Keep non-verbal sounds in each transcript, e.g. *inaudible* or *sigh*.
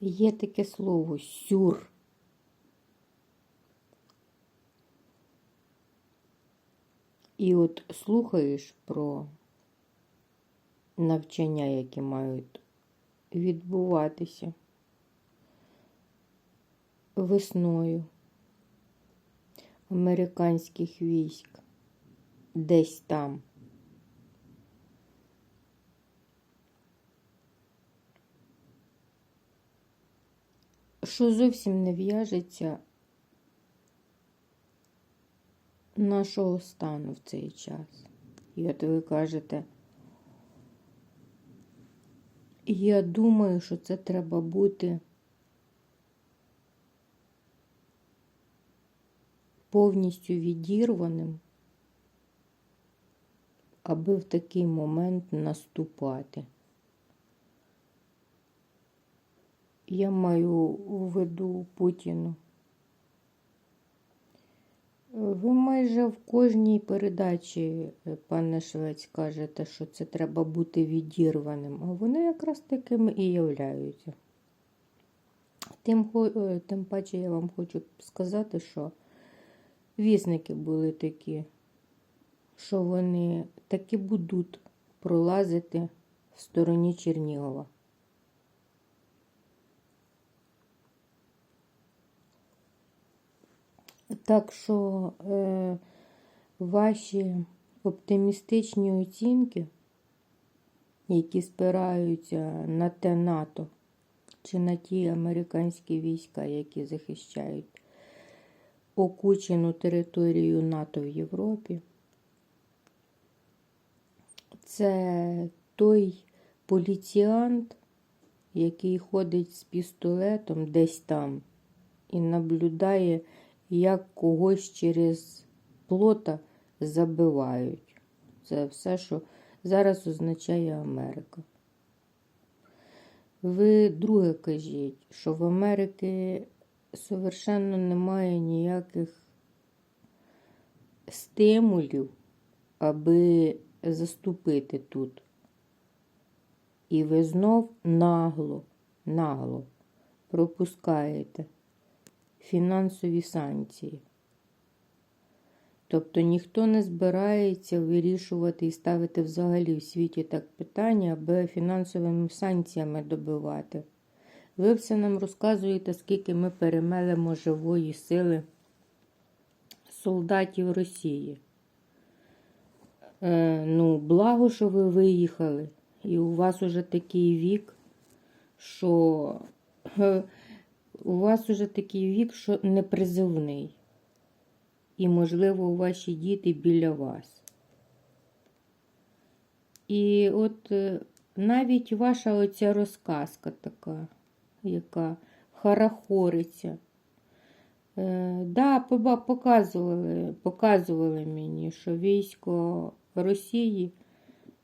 Є таке слово сюр. І от слухаєш про навчання, які мають відбуватися весною американських військ десь там. Що зовсім не в'яжеться нашого стану в цей час. І от ви кажете, я думаю, що це треба бути повністю відірваним, аби в такий момент наступати. Я маю у виду Путіну. Ви майже в кожній передачі, е, пане Швець, кажете, що це треба бути відірваним, а вони якраз такими і являються. Тим, е, тим паче я вам хочу сказати, що вісники були такі, що вони таки будуть пролазити в стороні Чернігова. Так що е, ваші оптимістичні оцінки, які спираються на те НАТО чи на ті американські війська, які захищають окучену територію НАТО в Європі, це той поліціант, який ходить з пістолетом десь там і наблюдає, як когось через плота забивають. Це все, що зараз означає Америка. Ви друге кажіть, що в Америки совершенно немає ніяких стимулів, аби заступити тут. І ви знов нагло, нагло пропускаєте фінансові санкції. Тобто ніхто не збирається вирішувати і ставити взагалі в світі так питання, аби фінансовими санкціями добивати. Ви все нам розказуєте, скільки ми перемелемо живої сили солдатів Росії. Е, ну, благо, що ви виїхали, і у вас уже такий вік, що е, у вас уже такий вік, що непризивний. І, можливо, ваші діти біля вас. І от е, навіть ваша оця розказка така, яка харахориться. Е, да, показували, показували мені, що військо Росії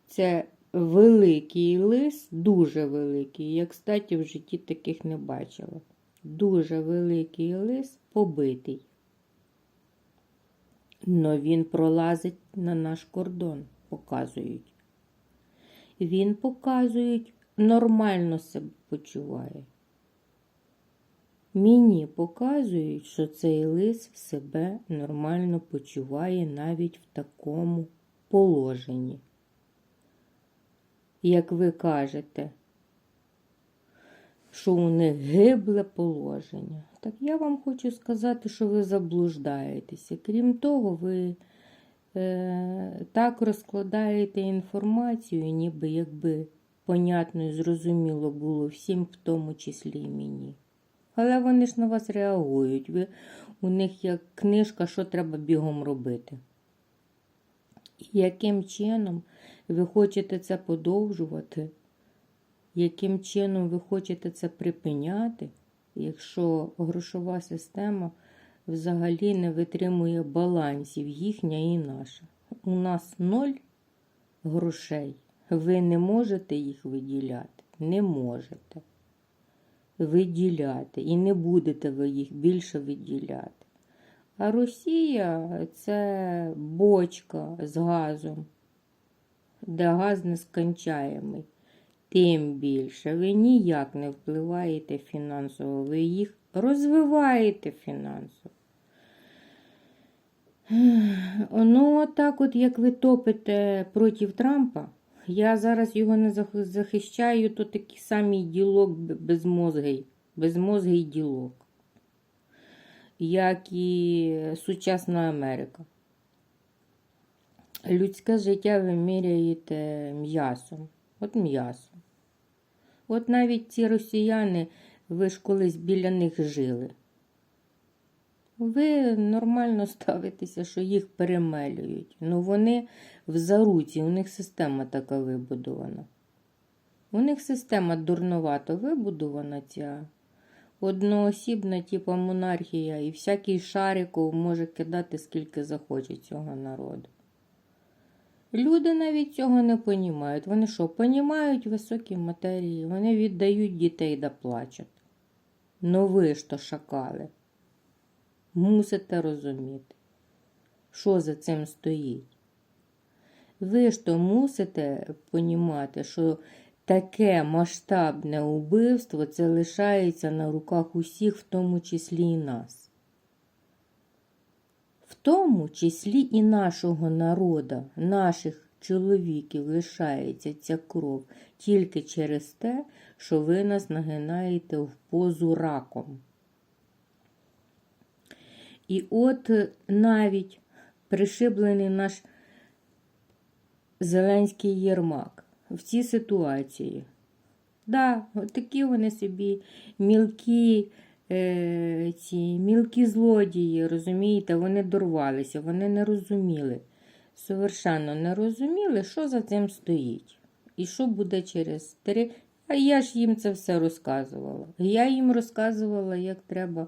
це великий лис, дуже великий. Я, кстати, в житті таких не бачила. Дуже великий лис побитий. Но він пролазить на наш кордон, показують. Він показують, нормально себе почуває. Мені показують, що цей лис себе нормально почуває навіть в такому положенні. Як ви кажете, що у них гибле положення. Так я вам хочу сказати, що ви заблуждаєтеся. Крім того, ви е, так розкладаєте інформацію, ніби якби понятно і зрозуміло було всім, в тому числі і мені. Але вони ж на вас реагують. Ви, у них як книжка, що треба бігом робити. І яким чином ви хочете це подовжувати? Яким чином ви хочете це припиняти, якщо грошова система взагалі не витримує балансів їхня і наша? У нас ноль грошей. Ви не можете їх виділяти? Не можете виділяти. І не будете ви їх більше виділяти. А Росія це бочка з газом, де газ нескончаємий. Тим більше ви ніяк не впливаєте фінансово, ви їх розвиваєте фінансово. Ну, отак, от як ви топите проти Трампа, я зараз його не захищаю, то такий самий ділок безмозгий, безмозгий ділок, як і сучасна Америка. Людське життя ви міряєте м'ясом. От м'ясом. От навіть ці росіяни, ви ж колись біля них жили. Ви нормально ставитеся, що їх перемелюють. Ну вони в заруці, у них система така вибудована. У них система дурновато вибудована ця одноосібна, типу монархія, і всякий шариков може кидати скільки захоче цього народу. Люди навіть цього не понімають. Вони що, понімають високі матерії, вони віддають дітей да плачуть. Ну ви ж то шакали. Мусите розуміти, що за цим стоїть. Ви ж то мусите понімати, що таке масштабне убивство це лишається на руках усіх, в тому числі і нас. Тому числі і нашого народа, наших чоловіків лишається ця кров тільки через те, що ви нас нагинаєте в позу раком. І от навіть пришиблений наш Зеленський Єрмак в цій ситуації. Да, от такі вони собі мілкі, е, ці мілкі злодії, розумієте, вони дорвалися, вони не розуміли, совершенно не розуміли, що за цим стоїть. І що буде через три. А я ж їм це все розказувала. Я їм розказувала, як треба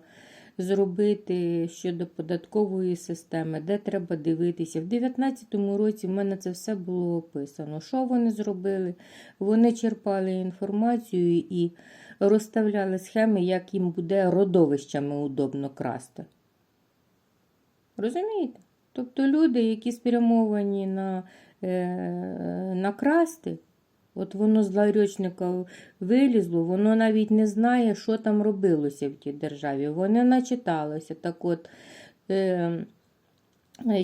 зробити щодо податкової системи, де треба дивитися. В 2019 році в мене це все було описано. Що вони зробили? Вони черпали інформацію і розставляли схеми, як їм буде родовищами удобно красти. Розумієте? Тобто люди, які спрямовані на, е, на красти, От воно з ларьочника вилізло, воно навіть не знає, що там робилося в тій державі. Вони начиталися. Так от, е,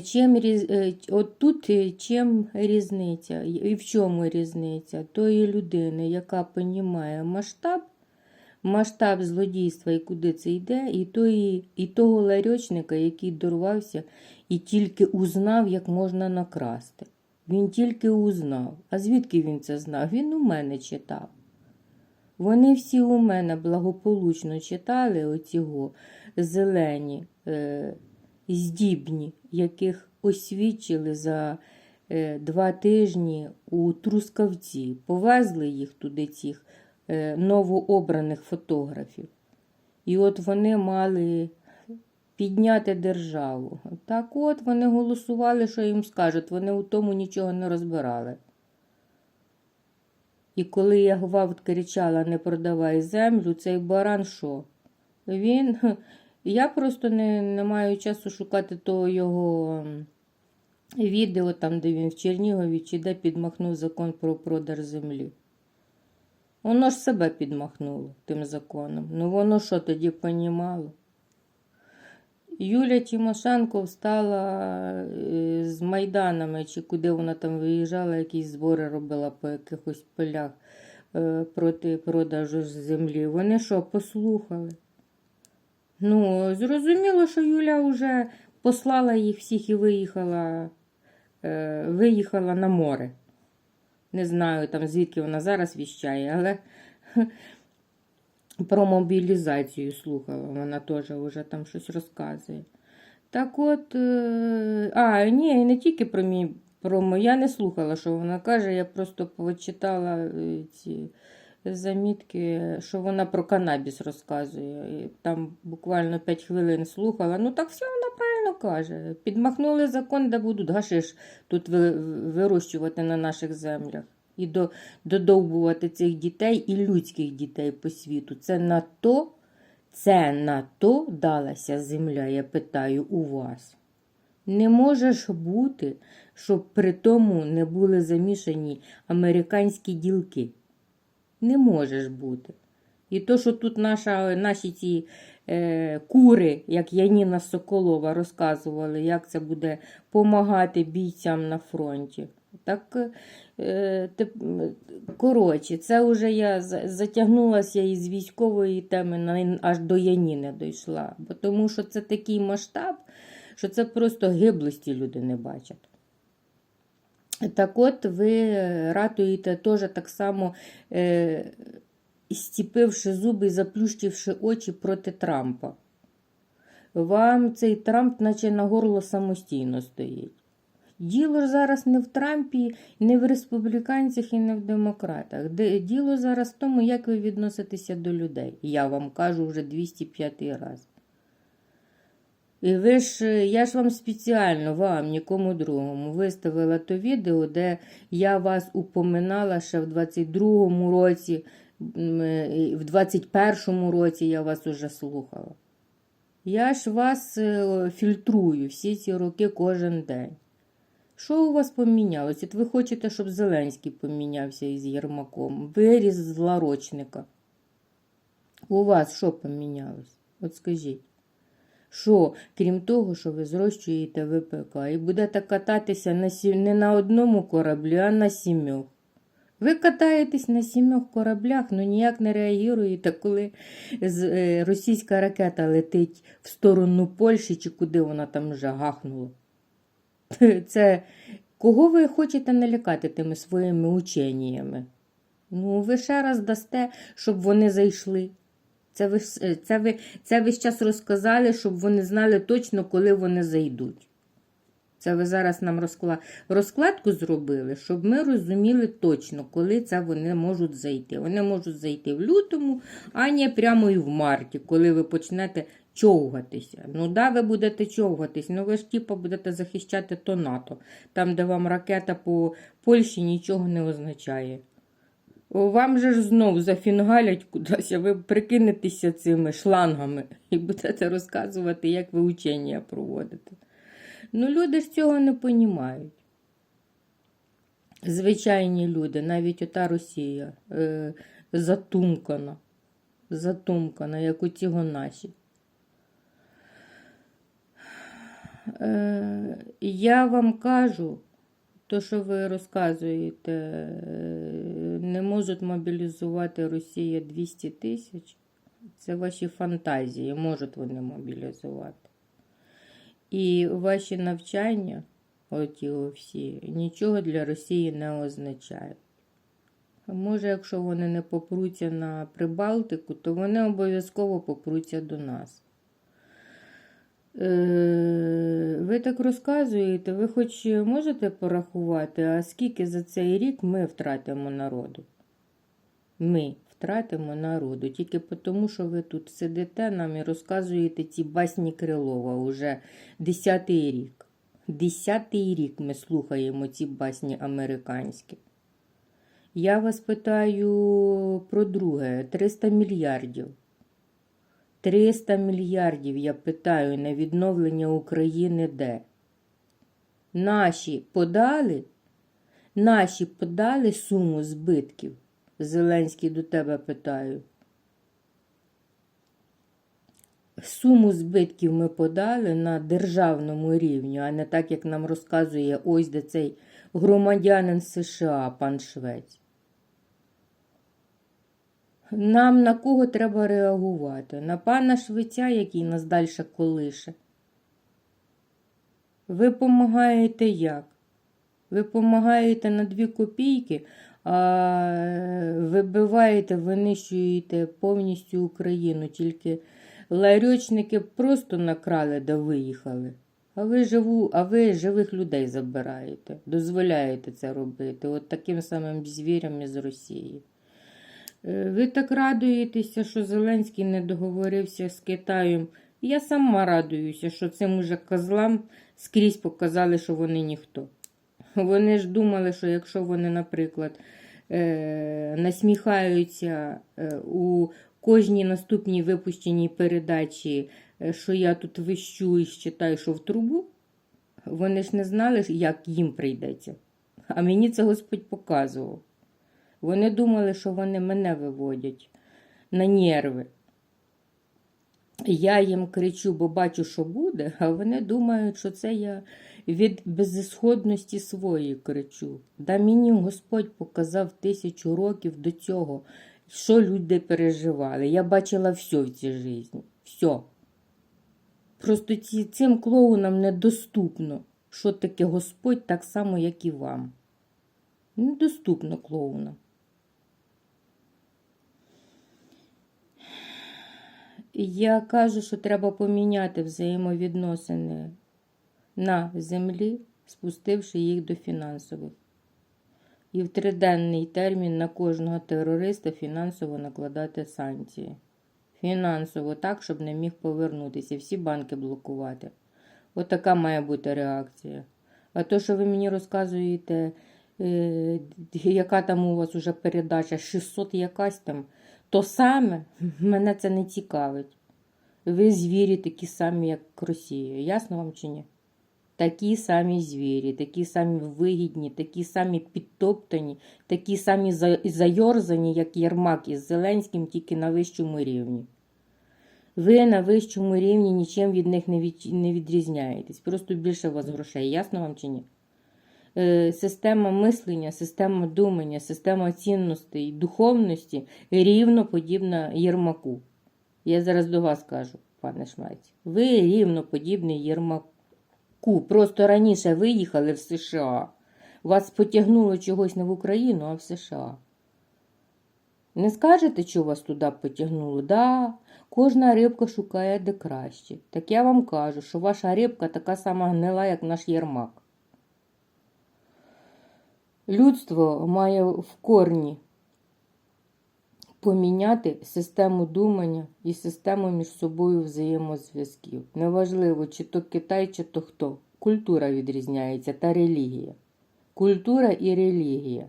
чим, різ- е, от тут е, чим різниця, і в чому різниця тої людини, яка понімає масштаб, масштаб злодійства і куди це йде, і, тої, і того ларьочника, який дорвався і тільки узнав, як можна накрасти. Він тільки узнав. А звідки він це знав? Він у мене читав. Вони всі у мене благополучно читали оцього зелені, е, здібні, яких освічили за е, два тижні у Трускавці. Повезли їх туди, цих е, новообраних фотографів. І от вони мали підняти державу. Так от вони голосували, що їм скажуть, вони у тому нічого не розбирали. І коли я гвалт кричала не продавай землю, цей баран що? Він. *laughs* Я просто не, не маю часу шукати того його відео, там, де він в Чернігові, чи де підмахнув закон про продаж землі. Воно ж себе підмахнуло тим законом. Ну воно що тоді понімало? Юля Тимошенко встала е, з Майданами, чи куди вона там виїжджала, якісь збори робила по якихось полях е, проти продажу землі. Вони що, послухали? Ну, зрозуміло, що Юля вже послала їх всіх і виїхала, е, виїхала на море. Не знаю, там звідки вона зараз віщає, але про мобілізацію слухала, вона теж вже там щось розказує. Так от, е, а, ні, не тільки про мій, про я не слухала, що вона каже, я просто почитала е, ці замітки, що вона про канабіс розказує. І там буквально 5 хвилин слухала. Ну так все вона правильно каже. Підмахнули закон, де будуть гашиш тут вирощувати на наших землях. І до, додовбувати цих дітей і людських дітей по світу. Це на то, це на то далася земля, я питаю у вас. Не може ж бути, щоб при тому не були замішані американські ділки. Не можеш бути. І то, що тут наша, наші ці е, кури, як Яніна Соколова, розказували, як це буде допомагати бійцям на фронті. Так, е, коротше, це вже я затягнулася із військової теми аж до Яніни дійшла. Бо тому що це такий масштаб, що це просто гиблості люди не бачать. Так от ви ратуєте теж так само, е, стіпивши зуби і заплющивши очі проти Трампа. Вам цей Трамп, наче на горло самостійно стоїть. Діло ж зараз не в Трампі, не в республіканцях і не в демократах. Діло зараз в тому, як ви відноситеся до людей. Я вам кажу вже 205 раз. І ви ж, я ж вам спеціально, вам, нікому другому, виставила то відео, де я вас упоминала ще в 22-му році, в 21-му році я вас уже слухала. Я ж вас е, фільтрую всі ці роки кожен день. Що у вас помінялося? Ви хочете, щоб Зеленський помінявся із Єрмаком. Виріс з ларочника. У вас що помінялось? От скажіть. Що, крім того, що ви зрощуєте ВПК і будете кататися на сі... не на одному кораблі, а на сімьох. Ви катаєтесь на сімьох кораблях, ну ніяк не реагуєте, коли е, російська ракета летить в сторону Польщі чи куди вона там вже гахнула. *laughs* Це кого ви хочете налякати тими своїми ученнями? Ну, ви ще раз дасте, щоб вони зайшли. Це ви, е, це, ви, це ви час розказали, щоб вони знали точно, коли вони зайдуть. Це ви зараз нам розкла... розкладку зробили, щоб ми розуміли точно, коли це вони можуть зайти. Вони можуть зайти в лютому, а не прямо і в марті, коли ви почнете човгатися. Ну да, ви будете човгатись, ну ви ж типу будете захищати то НАТО, там, де вам ракета по Польщі нічого не означає. Вам же ж знов зафінгалять кудись, а ви прикинетеся цими шлангами і будете розказувати, як ви учення проводите. Ну, люди ж цього не понімають. Звичайні люди, навіть ота Росія е, затумкана, затумкана, як у цього наші. Е, я вам кажу, то, що ви розказуєте, е, не можуть мобілізувати Росія 200 тисяч. Це ваші фантазії, можуть вони мобілізувати. І ваші навчання, оті всі, нічого для Росії не означають. Може, якщо вони не попруться на Прибалтику, то вони обов'язково попруться до нас. Е, Ви так розказуєте, ви хоч можете порахувати, а скільки за цей рік ми втратимо народу? Ми втратимо народу тільки тому, що ви тут сидите нам і розказуєте ці басні Крилова уже десятий рік. Десятий рік ми слухаємо ці басні американські. Я вас питаю про друге: 300 мільярдів. 300 мільярдів, я питаю, на відновлення України де? Наші подали? Наші подали суму збитків? Зеленський до тебе питаю. Суму збитків ми подали на державному рівні, а не так, як нам розказує ось де цей громадянин США, пан Швець. Нам на кого треба реагувати? На пана Швеця, який нас далі колише. Ви допомагаєте як? Ви допомагаєте на дві копійки, а вибиваєте, винищуєте повністю Україну. Тільки ларьочники просто накрали да виїхали. А ви живу, а ви живих людей забираєте, дозволяєте це робити. От таким самим звірям із Росії. Е, Ви так радуєтеся, що Зеленський не договорився з Китаєм. Я сама радуюся, що цим уже козлам скрізь показали, що вони ніхто. Вони ж думали, що якщо вони, наприклад, е, насміхаються е, у кожній наступній випущеній передачі, що я тут вищу і считаю, що в трубу, вони ж не знали, як їм прийдеться. А мені це Господь показував. Вони думали, що вони мене виводять на нерви. Я їм кричу, бо бачу, що буде, а вони думають, що це я від безісходності своєї кричу. Да мені Господь показав тисячу років до цього, що люди переживали. Я бачила все в цій житті. Все. Просто ці, цим клоунам недоступно, що таке Господь, так само, як і вам. Недоступно клоунам. Я кажу, що треба поміняти взаємовідносини на землі, спустивши їх до фінансових. І в триденний термін на кожного терориста фінансово накладати санкції. Фінансово так, щоб не міг повернутися, всі банки блокувати. Отака має бути реакція. А то, що ви мені розказуєте, е, яка там у вас уже передача, 600 якась там, то саме мене це не цікавить. Ви звірі такі самі, як Росія. Ясно вам чи ні? Такі самі звірі, такі самі вигідні, такі самі підтоптані, такі самі за- зайорзані, як Єрмак із Зеленським, тільки на вищому рівні. Ви на вищому рівні нічим від них не відрізняєтесь. Просто більше у вас грошей. Ясно вам чи ні? Е, система мислення, система думання, система цінностей, духовності рівно подібна Єрмаку. Я зараз до вас кажу, пане Шмець. Ви рівно подібний Єрмаку. Просто раніше виїхали в США. Вас потягнуло чогось не в Україну, а в США. Не скажете, що вас туди потягнуло? Да, кожна рибка шукає де краще. Так я вам кажу, що ваша рибка така сама гнила, як наш Єрмак. Людство має в корні поміняти систему думання і систему між собою взаємозв'язків. Неважливо, чи то Китай, чи то хто. Культура відрізняється та релігія. Культура і релігія.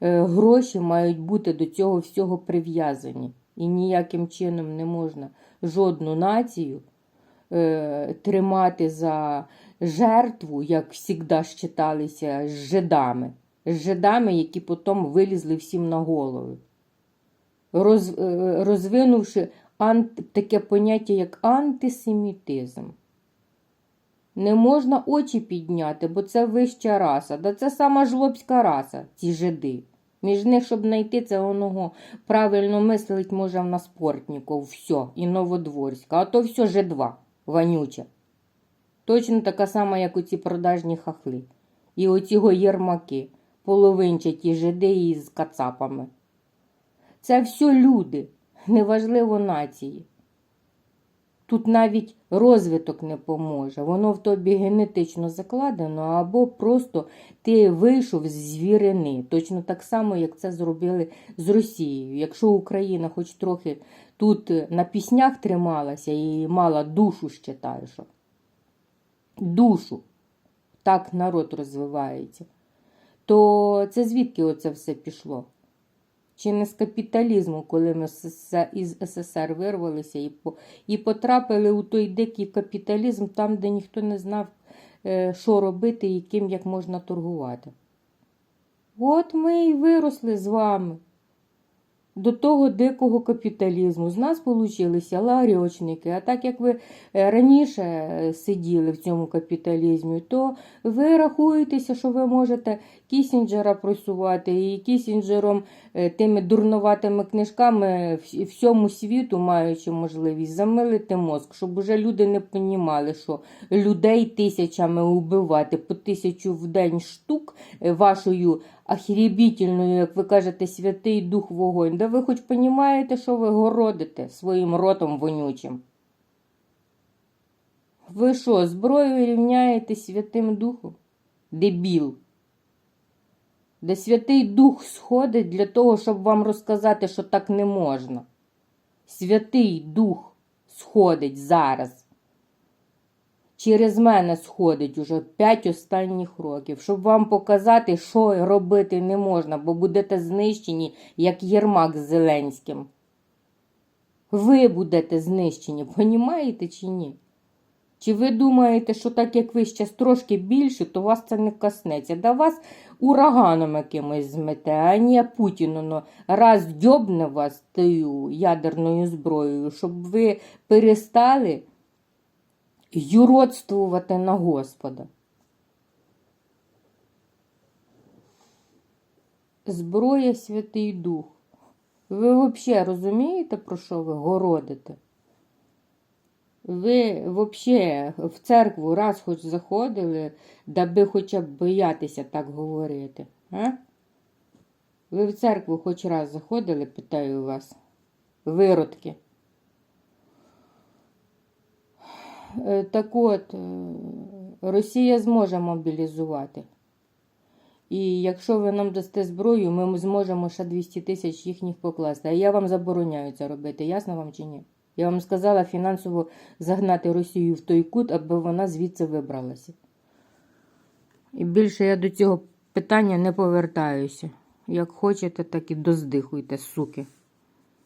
Е, Гроші мають бути до цього всього прив'язані. І ніяким чином не можна жодну націю е, тримати за жертву, як завжди считалися, з жидами. З жидами, які потім вилізли всім на голови. Роз, е, розвинувши ант, таке поняття, як антисемітизм. Не можна очі підняти, бо це вища раса. Да це сама жлобська раса, ці жиди. Між них, щоб знайти це оного правильно мислить, може в нас Портніков, все, і Новодворська, а то все Ж2, вонюча. Точно така сама, як оці продажні хахли. І оці єрмаки, половинчаті жиди із кацапами. Це все люди, неважливо нації. Тут навіть розвиток не поможе. Воно в тобі генетично закладено, або просто ти вийшов з звірини. Точно так само, як це зробили з Росією. Якщо Україна хоч трохи тут на піснях трималася і мала душу, считаю, що душу, так народ розвивається, то це звідки оце все пішло? Чи не з капіталізму, коли ми із СССР вирвалися і, і потрапили у той дикий капіталізм, там, де ніхто не знав, е, що робити і ким як можна торгувати. От ми і виросли з вами до того дикого капіталізму. З нас получилися ларьочники. А так як ви е, раніше е, сиділи в цьому капіталізмі, то ви рахуєтеся, що ви можете Кісінджера просувати і Кісінджером е, тими дурноватими книжками всьому світу, маючи можливість, замилити мозк, щоб уже люди не понімали, що людей тисячами убивати по тисячу в день штук е, вашою ахірібітельною, як ви кажете, святий дух вогонь. Да ви хоч понімаєте, що ви городите своїм ротом вонючим? Ви що, зброєю рівняєте Святим Духом? Дебіл. Де Святий Дух сходить для того, щоб вам розказати, що так не можна. Святий Дух сходить зараз. Через мене сходить уже п'ять останніх років, щоб вам показати, що робити не можна, бо будете знищені, як Єрмак з Зеленським. Ви будете знищені, понімаєте чи ні? Чи ви думаєте, що так як ви ще трошки більше, то вас це не коснеться? Да вас ураганом якимось змете, а не Путіну ну, раз дьобне вас тою ядерною зброєю, щоб ви перестали юродствувати на Господа. Зброя Святий Дух. Ви взагалі розумієте, про що ви городите? Ви взагалі в церкву раз хоч заходили, даби хоча б боятися так говорити. А? Ви в церкву хоч раз заходили, питаю вас, виродки. Е, Так от, е, Росія зможе мобілізувати. І якщо ви нам дасте зброю, ми зможемо ще 200 тисяч їхніх покласти. А я вам забороняю це робити, ясно вам чи ні? Я вам сказала фінансово загнати Росію в той кут, аби вона звідси вибралася. І більше я до цього питання не повертаюся. Як хочете, так і доздихуйте, суки.